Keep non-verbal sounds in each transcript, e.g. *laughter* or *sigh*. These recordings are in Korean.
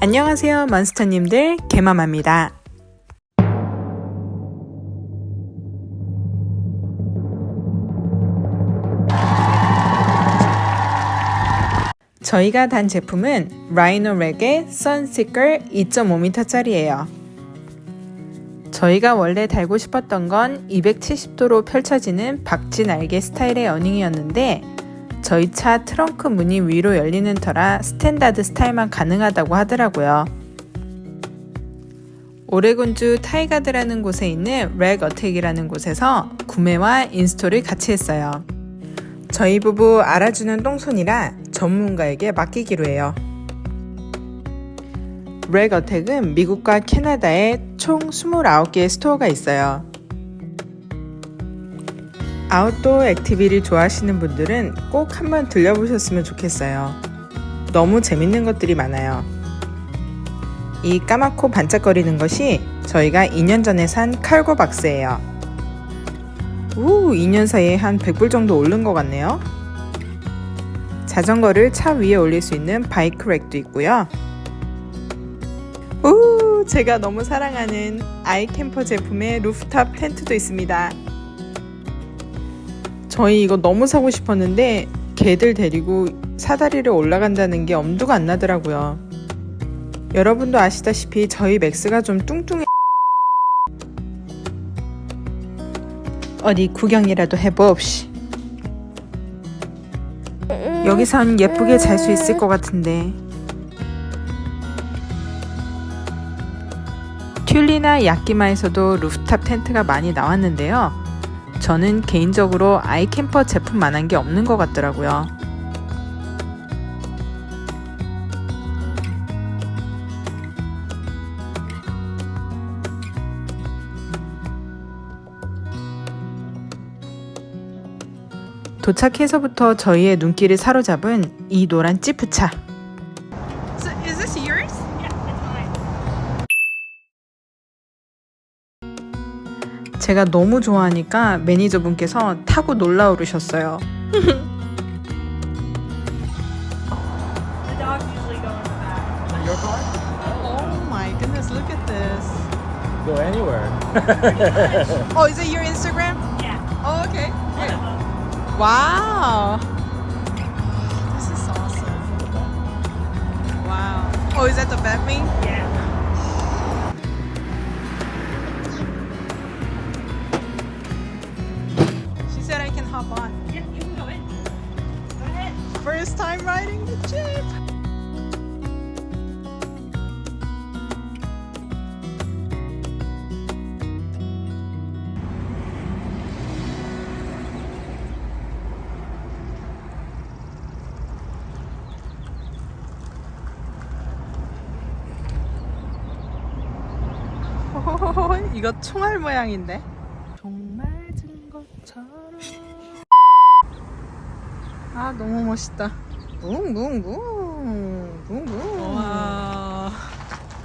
안녕하세요, 몬스터님들. 개마마입니다. 저희가 단 제품은 라이노렉의 선시컬 2.5m짜리예요. 저희가 원래 달고 싶었던 건 270도로 펼쳐지는 박쥐 날개 스타일의 어닝이었는데 저희 차 트렁크 문이 위로 열리는 터라 스탠다드 스타일만 가능하다고 하더라고요. 오레곤주 타이가드라는 곳에 있는 렉 어택이라는 곳에서 구매와 인스톨을 같이 했어요. 저희 부부 알아주는 똥손이라 전문가에게 맡기기로 해요. 렉 어택은 미국과 캐나다에 총 29개의 스토어가 있어요. 아웃도어 액티비를 좋아하시는 분들은 꼭 한번 들려보셨으면 좋겠어요. 너무 재밌는 것들이 많아요. 이 까맣고 반짝거리는 것이 저희가 2년 전에 산 칼고 박스예요. 우, 2년 사이에 한 100불 정도 오른 것 같네요. 자전거를 차 위에 올릴 수 있는 바이크 렉도 있고요. 우, 제가 너무 사랑하는 아이캠퍼 제품의 루프탑 텐트도 있습니다. 저희 이거 너무 사고 싶었는데 개들 데리고 사다리를 올라간다는 게 엄두가 안 나더라고요. 여러분도 아시다시피 저희 맥스가 좀 뚱뚱해. 어디 구경이라도 해봅시. 여기선 예쁘게 잘 수 있을 것 같은데. 튤리나 야끼마에서도 루프탑 텐트가 많이 나왔는데요. 저는 개인적으로 아이캠퍼 제품만한 게 없는 것 같더라고요. 도착해서부터 저희의 눈길을 사로잡은 이 노란 찌푸차. 제가 너무 좋아하니까 매니저분께서 타고 놀라 오르셨어요. The dogs usually go in the back. Your car? Oh my goodness, look at this. Go anywhere. Oh, is it your Instagram? Yeah. Oh, okay. One of them. Wow. This is awesome. Wow. Oh, is that the Batwing? Yeah. *laughs* 이거 총알 모양인데? 정말 진 것처럼 아 너무 멋있다. 붕붕붕 붕붕. 와,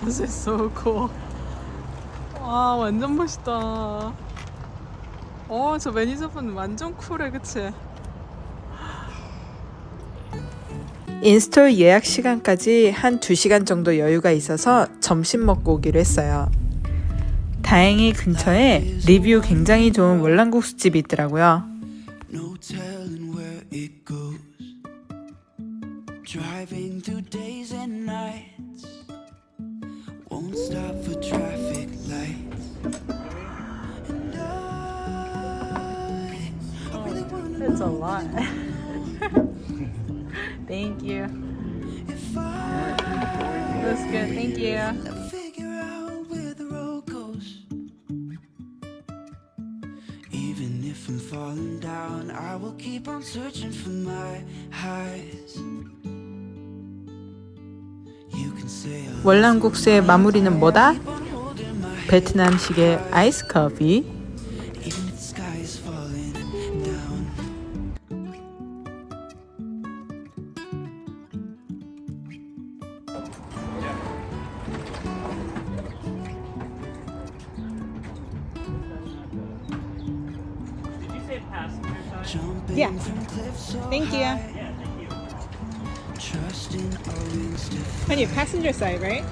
this is so cool. 와 완전 멋있다. 어, 저 매니저분 완전 쿨해, 그치? 인스톨 예약 시간까지 한 2시간 정도 여유가 있어서 점심 먹고 오기로 했어요. 다행히 근처에 리뷰 굉장히 좋은 월남국수 집이 있더라고요. No telling where it goes. Driving through days and nights. Won't stop for traffic lights. And I, I really wanna It's a lot. Thank you. if I That's good. Thank you. Keep on searching for my highs. You can say I 월남국수의 마무리는 뭐다? 베트남식의 아이스 커피. Even if the sky is falling down. Yeah. Thank you. On your passenger side, right?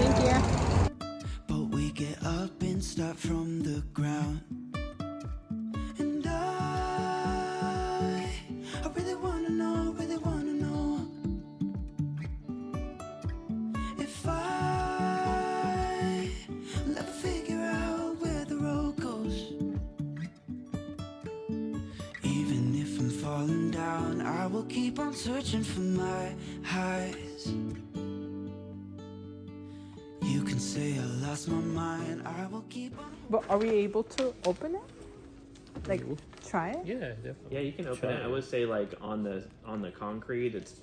Thank you. But we get up and start from the ground. Falling down, I will keep on searching for my highs. You can say I lost my mind, I will keep on. But are we able to open it? Like try it? Yeah, definitely. Yeah, you can open Try it. I it. would say like on the on the concrete, it's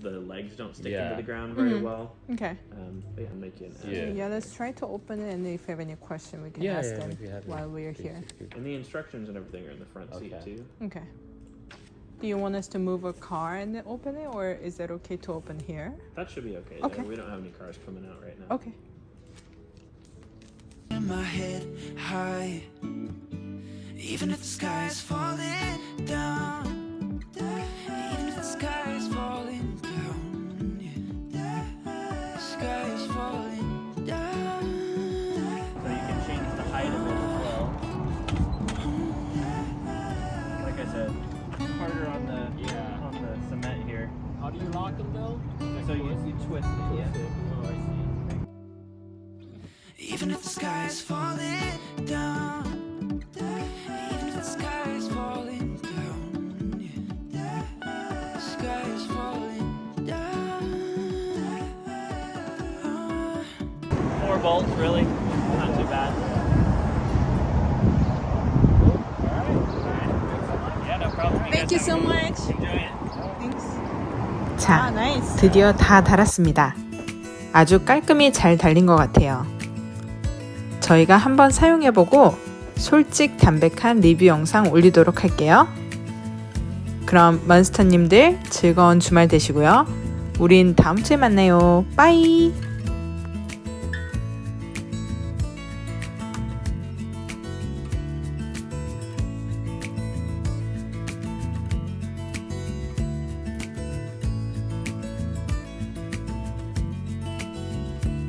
the legs don't stick Yeah. into the ground very Mhm. well. Okay. Um, but yeah, make it. Yeah. Yeah, let's try to open it and if you have any question we can Yeah, ask yeah, them if you have any while we're here. basic- And the instructions and everything are in the front seat too. Okay. Do you want us to move a car and then open it or is that okay to open here? That should be okay. Okay. There. We don't have any cars coming out right now. Okay. in my head high. Even if the sky is falling down, if the sky is falling down, if the sky is falling down, yeah. the sky is falling down. Four bolts, really. Not too bad. Yeah, no problem. Thank you so much. Enjoy it. Thanks. 자, 아. 드디어 다 달았습니다. 아주 깔끔히 잘 달린 것 같아요. 저희가 한번 사용해보고 솔직 담백한 리뷰 영상 올리도록 할게요. 그럼 몬스터님들 즐거운 주말 되시고요. 우린 다음 주에 만나요. 빠이!